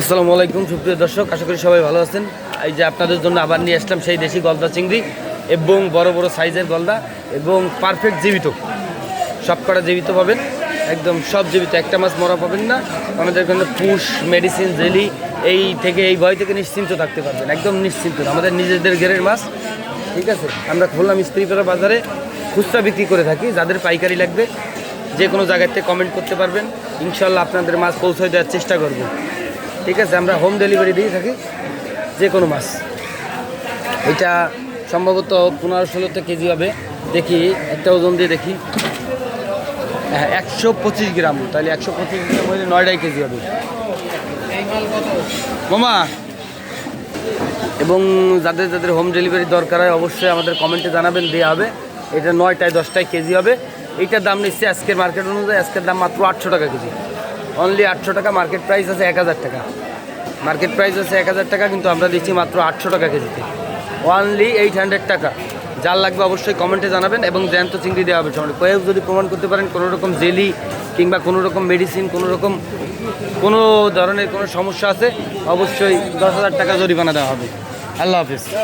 আসসালামু আলাইকুম, সুপ্রিয় দর্শক, আশা করি সবাই ভালো আছেন। এই যে আপনাদের জন্য আবার নিয়ে আসলাম সেই দেশি গলদা চিংড়ি এবং বড় বড় সাইজের গলদা এবং পারফেক্ট জীবিত। সব কটা জীবিত পাবেন, একদম সব জীবিত, একটা মাছ মরা পাবেন না। আমাদের এখানে পুষ মেডিসিন জেলি, এই থেকে, এই ভয় থেকে নিশ্চিন্ত থাকতে পারবেন, একদম নিশ্চিন্ত আমাদের নিজেদের ঘেরের মাছ, ঠিক আছে? আমরা খুলনা মিস্ত্রিপাড়া বাজারে, খুচরা বিক্রি করে থাকি, যাদের পাইকারি লাগবে, যে কোনো জায়গাতে কমেন্ট করতে পারবেন। ইনশাল্লাহ আপনাদের মাছ পৌঁছে দেওয়ার চেষ্টা করব। ঠিক আছে, আমরা হোম ডেলিভারি দিয়ে থাকি যে কোনো মাছ। এটা সম্ভবত পনেরো ষোলোতে কেজি হবে। দেখি, একটা ওজন দিয়ে দেখি। হ্যাঁ একশো পঁচিশ গ্রাম, তাহলে একশো পঁচিশ গ্রাম হলে নয়টাই কেজি হবে। মামা, এবং যাদের যাদের হোম ডেলিভারি দরকার হয়, অবশ্যই আমাদের কমেন্টে জানাবেন দেওয়া হবে। এটা নয়টায়, দশটায় কেজি হবে। এইটার দাম নিচ্ছে আজকের মার্কেট অনুযায়ী, আজকের দাম মাত্র আটশো টাকা কেজি। অনলি আটশো টাকা মার্কেট প্রাইস আছে এক হাজার টাকা। মার্কেট প্রাইস আছে এক হাজার টাকা, কিন্তু আমরা দিচ্ছি মাত্র আটশো টাকা কেজিতে। অনলি এইট হান্ড্রেড টাকা। যার লাগবে অবশ্যই কমেন্টে জানাবেন এবং জ্যান্ত চিংড়ি দেওয়া হবে সঙ্গে কেউ যদি প্রমাণ করতে পারেন কোনো রকম জেলি কিংবা কোনো রকম মেডিসিন কোনো রকম, কোনো ধরনের কোনো সমস্যা আছে, অবশ্যই দশ হাজার টাকা জরিমানা দেওয়া হবে। আল্লাহ হাফিজ।